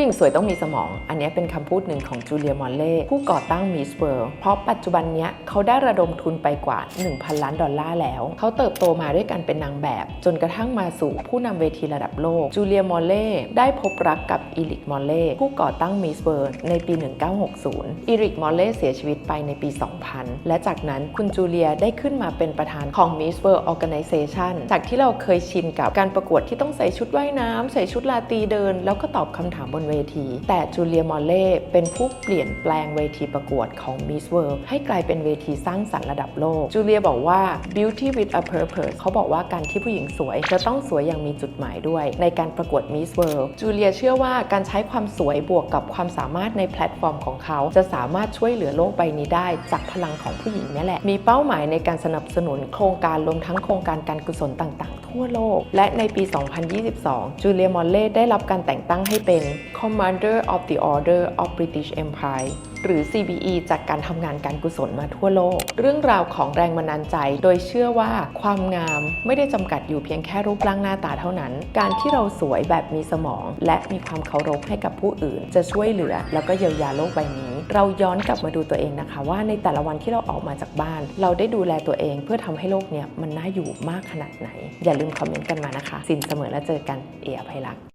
ผู้หญิงสวยต้องมีสมอง อันนี้เป็นคำพูดหนึ่งของจูเลียมอลเล่ผู้ก่อตั้งมิสเวิร์เพราะปัจจุบันเนี้ยเขาได้ระดมทุนไปกว่า 1,000 ล้านดอลลาร์แล้ว เขาเติบโตมาด้วยการเป็นนางแบบ จนกระทั่งมาสู่ผู้นำเวทีระดับโลกจูเลียมอลเล่ได้พบรักกับอีริกมอลเล่ผู้ก่อตั้งมิสเวิร์ในปี 1960 อีริกมอลเล่เสียชีวิตไปในปี 2000 และจากนั้นคุณจูเลียได้ขึ้นมาเป็นประธานของ Miss World Organization จากที่เราเคยชินกับการประกวดที่ต้องใส่ชุดว่ายน้ำใส่ชุดลาตีเดิน แล้วก็ตอบคำถามบนเวที แต่จูเลียมอลเล่เป็นผู้เปลี่ยนแปลงเวทีประกวดของ Miss World ให้กลายเป็นเวทีสร้างสรรค์ระดับโลก จูเลียบอกว่า beauty with a purpose เขาบอกว่าการที่ผู้หญิงสวยจะต้องสวยอย่างมีจุดหมายด้วย ในการประกวด Miss World จูเลียเชื่อว่าการใช้ความสวยบวกกับความสามารถในแพลตฟอร์มของเขา จะสามารถช่วยเหลือโลกใบนี้ได้ จากพลังของผู้หญิงนี่แหละ มีเป้าหมายในการสนับสนุนโครงการรวมทั้งโครงการการกุศลต่าง ๆ ทั่วโลก และในปี 2022 จูเลียมอลเล่ได้รับการแต่งตั้งให้เป็น Commander of the Order of British Empire หรือ CBE จากการทำงานการกุศลมาทั่วโลก เรื่องราวของแรงบันดาลใจ โดยเชื่อว่าความงามไม่ได้จำกัดอยู่เพียงแค่รูปร่างหน้าตาเท่านั้น การที่เราสวยแบบมีสมอง และมีความเคารพให้กับผู้อื่น จะช่วยเหลือ แล้วก็เยียวยาโลกใบนี้ เราย้อนกลับมาดูตัวเองนะคะ ว่าในแต่ละวันที่เราออกมาจากบ้าน เราได้ดูแลตัวเอง เพื่อทำให้โลกเนี้ยมันน่าอยู่มากขนาดไหน อย่าลืมคอมเมนต์กันมานะคะ สินเสมอและเจอกันเออภัยรัก